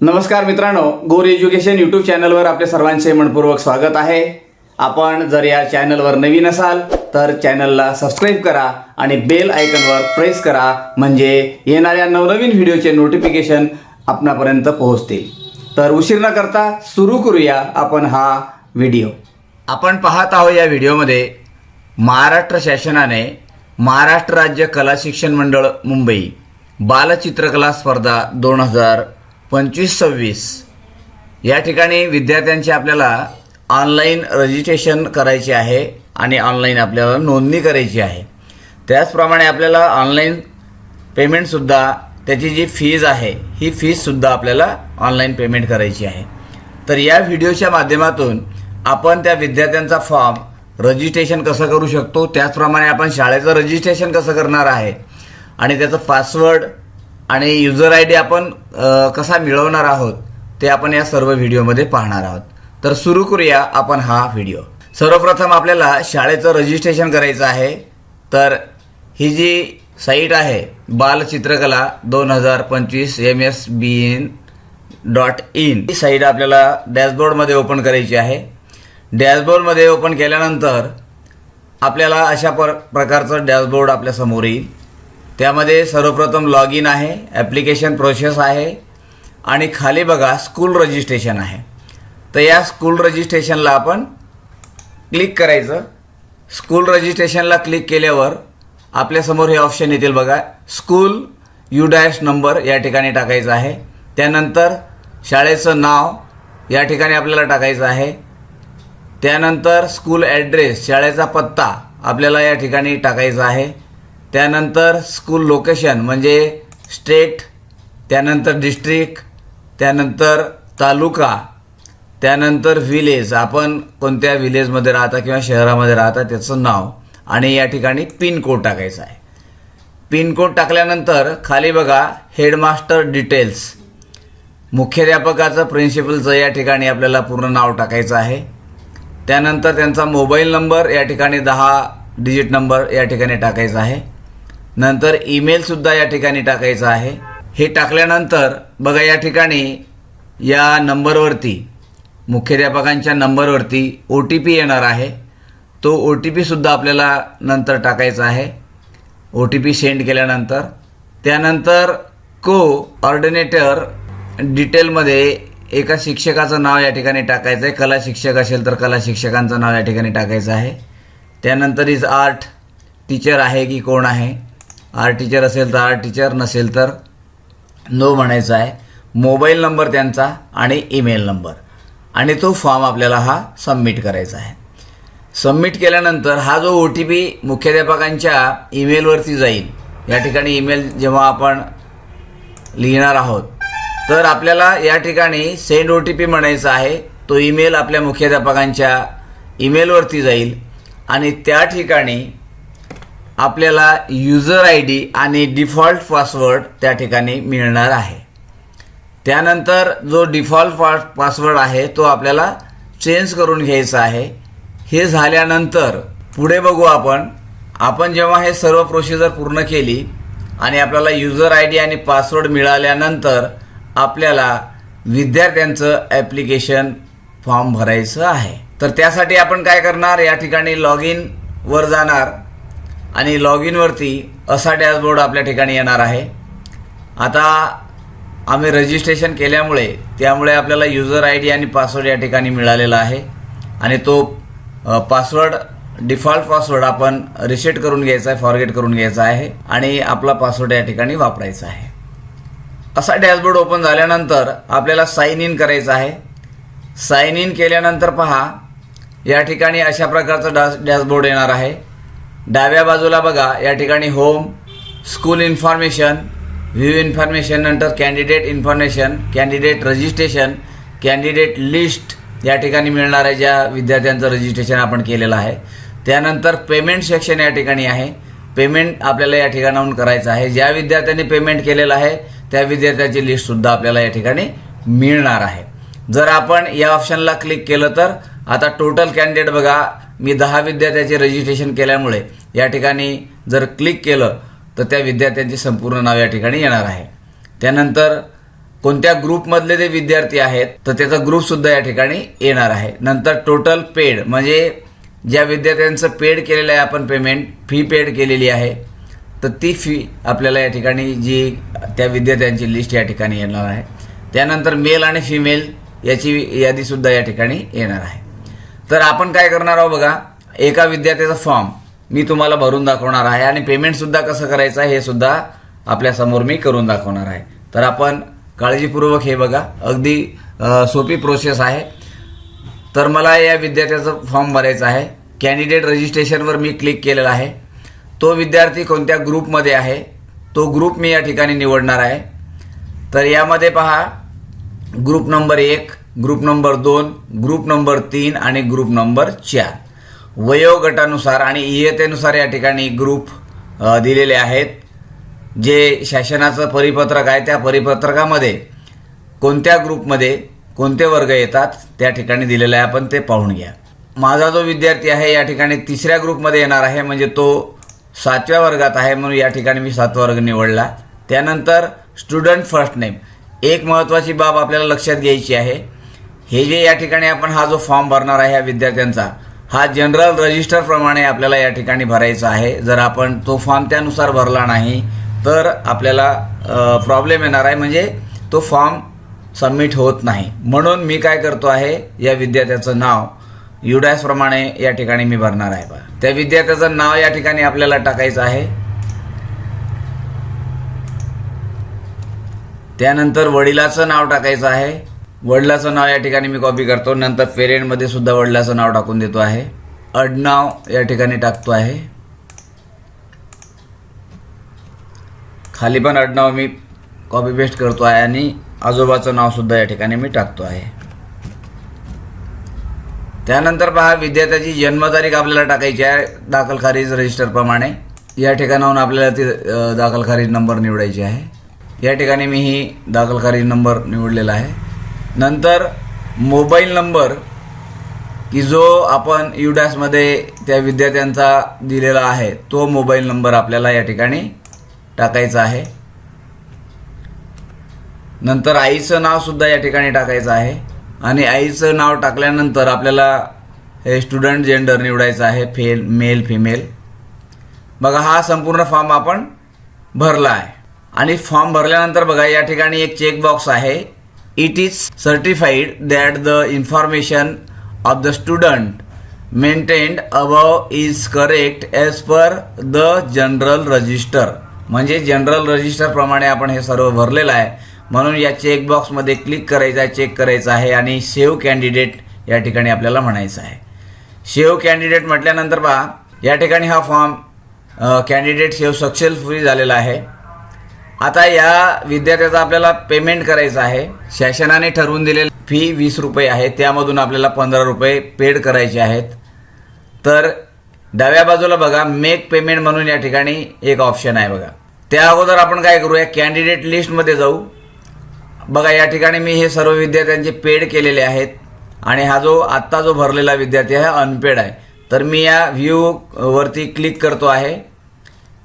नमस्कार मित्रांनो गोर एज्युकेशन यूट्यूब चॅनलवर आपले सर्वांचे मनपूर्वक स्वागत आहे. आपण जर या चॅनलवर नवीन असाल तर चॅनलला सबस्क्राईब करा आणि बेल आयकनवर प्रेस करा म्हणजे येणाऱ्या नवनवीन व्हिडिओचे नोटिफिकेशन आपणापर्यंत पोहोचतील. तर उशीर न करता सुरू करूया आपण हा व्हिडिओ आपण पाहत आहोत या व्हिडिओमध्ये महाराष्ट्र शासनाने महाराष्ट्र राज्य कला शिक्षण मंडळ मुंबई बालचित्रकला स्पर्धा दोन हजार पंचवीस सव्वीस. या ठिकाणी विद्यार्थ्यांची आपल्याला ऑनलाईन रजिस्ट्रेशन करायचे आहे आणि ऑनलाईन आपल्याला नोंदणी करायची आहे. त्याचप्रमाणे आपल्याला ऑनलाईन पेमेंटसुद्धा त्याची जी फीज आहे ही फीजसुद्धा आपल्याला ऑनलाईन पेमेंट करायची आहे. तर या व्हिडिओच्या माध्यमातून आपण त्या विद्यार्थ्यांचा फॉर्म रजिस्ट्रेशन कसं करू शकतो? त्याचप्रमाणे आपण शाळेचं रजिस्ट्रेशन कसं करणार आहे? आणि त्याचं पासवर्ड आणि युजर आय डी आपण कसा मिळवणार आहोत ते आपण या सर्व व्हिडिओमध्ये पाहणार आहोत. तर सुरू करूया आपण हा व्हिडिओ. सर्वप्रथम आपल्याला शाळेचं रजिस्ट्रेशन करायचं आहे. तर ही जी साईट आहे बालचित्रकला दोन हजार पंचवीस M S B in dot in he site आपल्याला डॅशबोर्डमध्ये ओपन करायची आहे. डॅशबोर्डमध्ये ओपन केल्यानंतर आपल्याला अशा पर प्रकारचं डॅशबोर्ड आपल्यासमोर येईल. त्यामध्ये सर्वप्रथम लॉग इन आहे ॲप्लिकेशन प्रोसेस आहे आणि खाली बघा स्कूल रजिस्ट्रेशन आहे. तर या स्कूल रजिस्ट्रेशनला आपण क्लिक करायचं. स्कूल रजिस्ट्रेशनला क्लिक केल्यावर आपल्यासमोर हे ऑप्शन येतील बघा. स्कूल यू डॅश नंबर या ठिकाणी टाकायचं आहे. त्यानंतर शाळेचं नाव या ठिकाणी आपल्याला टाकायचं आहे. त्यानंतर स्कूल ॲड्रेस शाळेचा पत्ता आपल्याला या ठिकाणी टाकायचा आहे. त्यानंतर स्कूल लोकेशन म्हणजे स्टेट त्यानंतर डिस्ट्रिक्ट त्यानंतर तालुका त्यानंतर विलेज आपण कोणत्या विलेजमध्ये राहता किंवा शहरामध्ये राहता त्याचं नाव आणि या ठिकाणी पिनकोड टाकायचा आहे. पिनकोड टाकल्यानंतर खाली बघा हेडमास्टर डिटेल्स मुख्याध्यापकाचं प्रिन्सिपलचं या ठिकाणी आपल्याला पूर्ण नाव टाकायचं आहे. त्यानंतर त्यांचा मोबाईल नंबर या ठिकाणी दहा डिजिट नंबर या ठिकाणी टाकायचा आहे. नंतर ईमेलसुद्धा या ठिकाणी टाकायचा आहे. हे टाकल्यानंतर बघा या ठिकाणी या नंबरवरती मुख्याध्यापकांच्या नंबरवरती ओ टी पी येणार आहे. तो ओ टी पीसुद्धा आपल्याला नंतर टाकायचा आहे. ओ टी पी सेंड केल्यानंतर त्यानंतर को ऑर्डिनेटर डिटेलमध्ये एका शिक्षकाचं नाव या ठिकाणी टाकायचं आहे. कला शिक्षक असेल तर कला शिक्षकांचं नाव या ठिकाणी टाकायचं आहे. त्यानंतर इज आर्ट टीचर आहे की कोण आहे? आर टीचर असेल तर आर टीचर नसेल तर नो म्हणायचा आहे. मोबाईल नंबर त्यांचा आणि ईमेल नंबर आणि तो फॉर्म आपल्याला हा सबमिट करायचा आहे. सबमिट केल्यानंतर हा जो ओ टी पी मुख्याध्यापकांच्या ईमेलवरती जाईल या ठिकाणी ईमेल जेव्हा आपण लिहिणार आहोत तर आपल्याला या ठिकाणी सेंड ओ टी पी म्हणायचा आहे तो ईमेल आपल्या मुख्याध्यापकांच्या ईमेलवरती जाईल. आणि त्या ठिकाणी आपल्याला युजर आय डी आणि डिफॉल्ट पासवर्ड त्या ठिकाणी मिळणार आहे. त्यानंतर जो डिफॉल्ट पा पासवर्ड आहे तो आपल्याला चेंज करून घ्यायचा आहे. हे झाल्यानंतर पुढे बघू आपण. आपण जेव्हा हे सर्व प्रोसिजर पूर्ण केली आणि आपल्याला युजर आय डी आणि पासवर्ड मिळाल्यानंतर आपल्याला विद्यार्थ्यांचं ॲप्लिकेशन फॉर्म भरायचं आहे. तर त्यासाठी आपण काय करणार? या ठिकाणी लॉग इनवर जाणार. आणि लॉग इनवरती असा डॅशबोर्ड आपल्या ठिकाणी येणार आहे. आता आम्ही रजिस्ट्रेशन केल्यामुळे त्यामुळे आपल्याला युजर आय डी आणि पासवर्ड या ठिकाणी मिळालेला आहे. आणि तो पासवर्ड डिफॉल्ट पासवर्ड आपण रिसेट करून घ्यायचा आहे फॉरगेट करून घ्यायचा आहे आणि आपला पासवर्ड या ठिकाणी वापरायचा आहे. असा डॅशबोर्ड ओपन झाल्यानंतर आपल्याला साईन इन करायचं आहे. साईन इन केल्यानंतर पहा या ठिकाणी अशा प्रकारचा डॅश डॅशबोर्ड येणार आहे. डाव्या बाजूला बघा या ठिकाणी home school information view information नंतर candidate information candidate registration candidate list या ठिकाणी मिळणार आहे ज्या विद्यार्थ्यांचं रजिस्ट्रेशन आपण केलेलं आहे. त्यानंतर पेमेंट सेक्शन या ठिकाणी आहे. पेमेंट आपल्याला या ठिकाणाहून करायचं आहे. ज्या विद्यार्थ्यांनी पेमेंट केलेलं आहे त्या विद्यार्थ्याची लिस्टसुद्धा आपल्याला या ठिकाणी मिळणार आहे. जर आपण या ऑप्शनला क्लिक केलं तर आता टोटल कॅन्डिडेट बघा मी दहा विद्यार्थ्याचे रजिस्ट्रेशन केल्यामुळे या ठिकाणी जर क्लिक केलं तर त्या विद्यार्थ्यांचे संपूर्ण नाव या ठिकाणी येणार आहे. त्यानंतर कोणत्या ग्रुपमधले ते विद्यार्थी आहेत तर त्याचा ग्रुपसुद्धा या ठिकाणी येणार आहे. नंतर टोटल पेड म्हणजे ज्या विद्यार्थ्यांचं पेड केलेलं आहे आपण पेमेंट फी पेड केलेली आहे तर ती फी आपल्याला या ठिकाणी जी त्या विद्यार्थ्यांची लिस्ट या ठिकाणी येणार आहे. त्यानंतर मेल आणि फिमेल याची यादीसुद्धा या ठिकाणी येणार आहे. तर आपण काय करणार आहोत बघा एका विद्यार्थ्याचा फॉर्म मी तुम्हाला भरून दाखवणार आहे आणि पेमेंटसुद्धा कसं करायचं आहे हे सुद्धा आपल्यासमोर मी करून दाखवणार आहे. तर आपण काळजीपूर्वक हे बघा अगदी सोपी प्रोसेस आहे. तर मला या विद्यार्थ्याचा फॉर्म भरायचा आहे. कॅन्डिडेट रजिस्ट्रेशनवर मी क्लिक केलेला आहे. तो विद्यार्थी कोणत्या ग्रुपमध्ये आहे? तो ग्रुप मी या ठिकाणी निवडणार आहे. तर यामध्ये पहा ग्रुप नंबर एक ग्रुप नंबर दोन ग्रुप नंबर तीन आणि ग्रुप नंबर चार. वयोगटानुसार आणि इयतेनुसार या ठिकाणी ग्रुप दिलेले आहेत. जे शासनाचं परिपत्रक आहे त्या परिपत्रकामध्ये कोणत्या ग्रुपमध्ये कोणते वर्ग येतात त्या ठिकाणी दिलेलं आहे. आपण ते पाहून घ्या. माझा जो विद्यार्थी आहे या ठिकाणी तिसऱ्या ग्रुपमध्ये येणार आहे. म्हणजे तो सातव्या वर्गात आहे म्हणून या ठिकाणी मी सातवा वर्ग निवडला. त्यानंतर स्टुडंट फर्स्ट नेम. एक महत्त्वाची बाब आपल्याला लक्षात घ्यायची आहे. हे जे या ठिकाणी आपण हा जो फॉर्म भरणार आहे या विद्यार्थ्यांचा हा जनरल रजिस्टरप्रमाणे आपल्याला या ठिकाणी भरायचा आहे. जर आपण तो फॉर्म त्यानुसार भरला नाही तर आपल्याला प्रॉब्लेम येणार आहे. म्हणजे तो फॉर्म सबमिट होत नाही. म्हणून मी काय करतो आहे या विद्यार्थ्याचं नाव युडॅसप्रमाणे या ठिकाणी मी भरणार आहे. बा त्या विद्यार्थ्याचं नाव या ठिकाणी आपल्याला टाकायचं आहे. त्यानंतर वडिलाचं नाव टाकायचं आहे. वडिलाचं नाव या ठिकाणी मी कॉपी करतो. नंतर पेरेंटमध्ये सुद्धा वडिलाचं नाव टाकून देतो आहे. अडनाव या ठिकाणी टाकतो आहे. खाली पण अडनाव मी कॉपी पेस्ट करतो आहे आणि आजोबाचं नावसुद्धा या ठिकाणी मी टाकतो आहे. त्यानंतर पहा विद्यार्थ्याची जन्मतारीख आपल्याला टाकायची आहे. दाखल खारीज रजिस्टरप्रमाणे या ठिकाणाहून आपल्याला ती दाखल खारीज नंबर निवडायची आहे. या ठिकाणी मी ही दाखल खारीज नंबर निवडलेला आहे. नंतर मोबाईल नंबर की जो आपण युडॅसमध्ये त्या विद्यार्थ्यांचा दिलेला आहे तो मोबाईल नंबर आपल्याला या ठिकाणी टाकायचा आहे. नंतर आईचं नावसुद्धा या ठिकाणी टाकायचं आहे. आणि आईचं नाव टाकल्यानंतर आपल्याला हे स्टुडंट जेंडर निवडायचं आहे फेल मेल फिमेल बघा हा संपूर्ण फॉर्म आपण भरला आहे. आणि फॉर्म भरल्यानंतर बघा या ठिकाणी एक चेकबॉक्स आहे. It is certified that the information of the student maintained above is correct as per the general register म्हणजे जनरल रजिस्टरप्रमाणे आपण हे सर्व भरलेलं आहे. म्हणून या चेकबॉक्समध्ये क्लिक करायचं आहे चेक करायचं आहे आणि सेव्ह कॅन्डिडेट या ठिकाणी आपल्याला म्हणायचं आहे. सेव्ह कॅन्डिडेट म्हटल्यानंतर पहा या ठिकाणी हा फॉर्म कॅन्डिडेट सेव्ह सक्सेसफुली झालेला आहे. आता या विद्यार्थ्याचा आपल्याला पेमेंट करायचं आहे. शासनाने ठरवून दिलेली फी वीस रुपये आहे. त्यामधून आपल्याला पंधरा रुपये पेड करायचे आहेत. तर डाव्या बाजूला बघा मेक पेमेंट म्हणून या ठिकाणी एक ऑप्शन आहे बघा. त्या अगोदर आपण काय करूया कॅन्डिडेट लिस्टमध्ये जाऊ. बघा या ठिकाणी मी हे सर्व विद्यार्थ्यांचे पेड केलेले आहेत. आणि हा जो आत्ता जो भरलेला विद्यार्थी आहे हा अनपेड आहे. तर मी या व्ह्यू वरती क्लिक करतो आहे.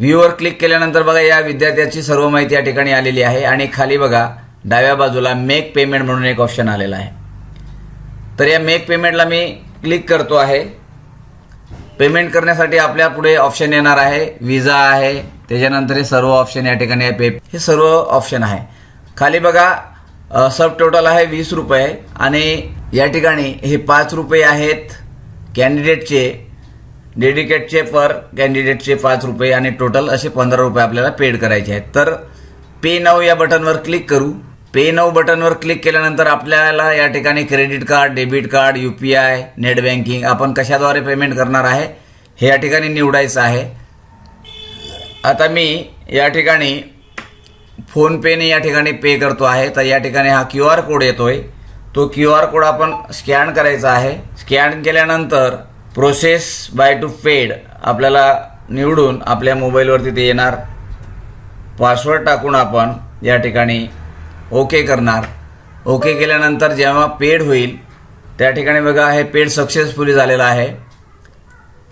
व्ह्यूवर क्लिक केल्यानंतर बघा या विद्यार्थ्याची सर्व माहिती या ठिकाणी आलेली आहे. आणि खाली बघा डाव्या बाजूला मेक पेमेंट म्हणून एक ऑप्शन आलेला आहे. तर या मेक पेमेंटला मी क्लिक करतो आहे. पेमेंट करण्यासाठी आपल्या पुढे ऑप्शन येणार आहे. विजा आहे. त्याच्यानंतर हे सर्व ऑप्शन या ठिकाणी आहे. पे हे सर्व ऑप्शन आहे. खाली बघा सब टोटल आहे वीस रुपये. आणि या ठिकाणी हे पाच रुपये आहेत. कॅन्डिडेटचे डेडिकेटचे पर कॅन्डिडेटचे पाच रुपये आणि टोटल असे पंधरा रुपये आपल्याला पेड करायचे आहेत. तर पे नाऊ या बटनवर क्लिक करू. पे नाऊ बटनवर क्लिक केल्यानंतर आपल्याला या ठिकाणी credit card debit card U P I net banking आपण कशाद्वारे पेमेंट करणार आहे? हे या ठिकाणी निवडायचं आहे. आता मी या ठिकाणी फोनपेने या ठिकाणी पे करतो आहे. तर या ठिकाणी हा क्यू आर कोड येतो आहे तो क्यू आर कोड आपण स्कॅन करायचा आहे. स्कॅन केल्यानंतर प्रोसेस बाय टू पेड आपल्याला निवडून आपल्या मोबाईलवरती ते येणार. पासवर्ड टाकून आपण या ठिकाणी ओके करणार. ओके केल्यानंतर जेव्हा पेड होईल त्या ठिकाणी बघा हे पेड सक्सेसफुली झालेलं आहे.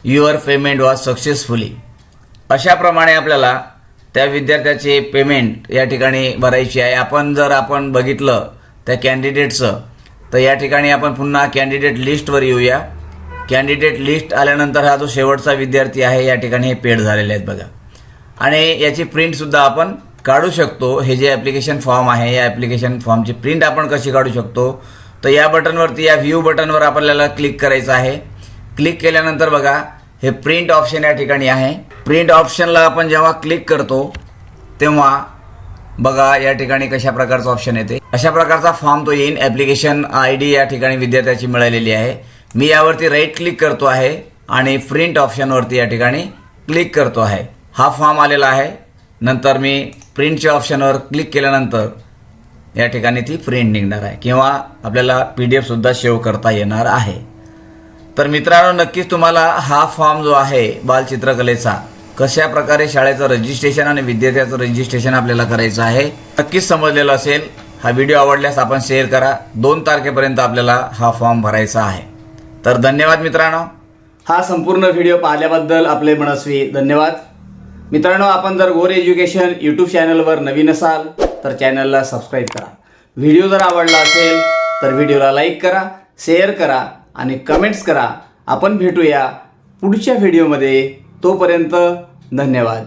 युअर पेमेंट वॉज सक्सेसफुली अशाप्रमाणे आपल्याला त्या विद्यार्थ्याचे पेमेंट या ठिकाणी भरायची आहे. आपण जर आपण बघितलं त्या कॅन्डिडेटचं तर या ठिकाणी आपण पुन्हा कॅन्डिडेट लिस्टवर येऊया. कॅन्डिडेट लिस्ट आल्यानंतर हा जो शेवटचा विद्यार्थी आहे या ठिकाणी हे पेड झालेले आहेत बघा. आणि याची प्रिंटसुद्धा आपण काढू शकतो. हे जे ॲप्लिकेशन फॉर्म आहे या ॲप्लिकेशन फॉर्मची प्रिंट आपण कशी काढू शकतो? तर या बटनवरती या व्ह्यू बटनवर आपल्याला क्लिक करायचं आहे. क्लिक केल्यानंतर बघा हे प्रिंट ऑप्शन या ठिकाणी आहे. प्रिंट ऑप्शनला आपण जेव्हा क्लिक करतो तेव्हा बघा या ठिकाणी कशा प्रकारचं ऑप्शन येते. अशा प्रकारचा फॉर्म तो येईन. ॲप्लिकेशन आय डी या ठिकाणी विद्यार्थ्याची मिळालेली आहे. मी यावरती राईट क्लिक करतो आहे आणि प्रिंट ऑप्शनवरती या ठिकाणी क्लिक करतो आहे. हा फॉर्म आलेला आहे. नंतर मी प्रिंटच्या ऑप्शनवर क्लिक केल्यानंतर या ठिकाणी ती प्रिंट निघणार आहे. किंवा आपल्याला पी डी एफसुद्धा सेव्ह करता येणार आहे. तर मित्रांनो नक्कीच तुम्हाला हा फॉर्म जो आहे बालचित्रकलेचा कशा प्रकारे शाळेचं रजिस्ट्रेशन आणि विद्यार्थ्याचं रजिस्ट्रेशन आपल्याला करायचं आहे नक्कीच समजलेलं असेल. हा व्हिडिओ आवडल्यास आपण शेअर करा. दोन तारखेपर्यंत आपल्याला हा फॉर्म भरायचा आहे. तर धन्यवाद मित्रांनो. हा संपूर्ण व्हिडिओ पाहिल्याबद्दल आपले मनस्वी धन्यवाद. मित्रांनो आपण जर गोर एज्युकेशन यूट्यूब चॅनलवर नवीन असाल तर चॅनलला सबस्क्राईब करा. व्हिडिओ जर आवडला असेल तर व्हिडिओला लाईक करा शेअर करा आणि कमेंट्स करा. आपण भेटूया पुढच्या व्हिडिओमध्ये तोपर्यंत धन्यवाद.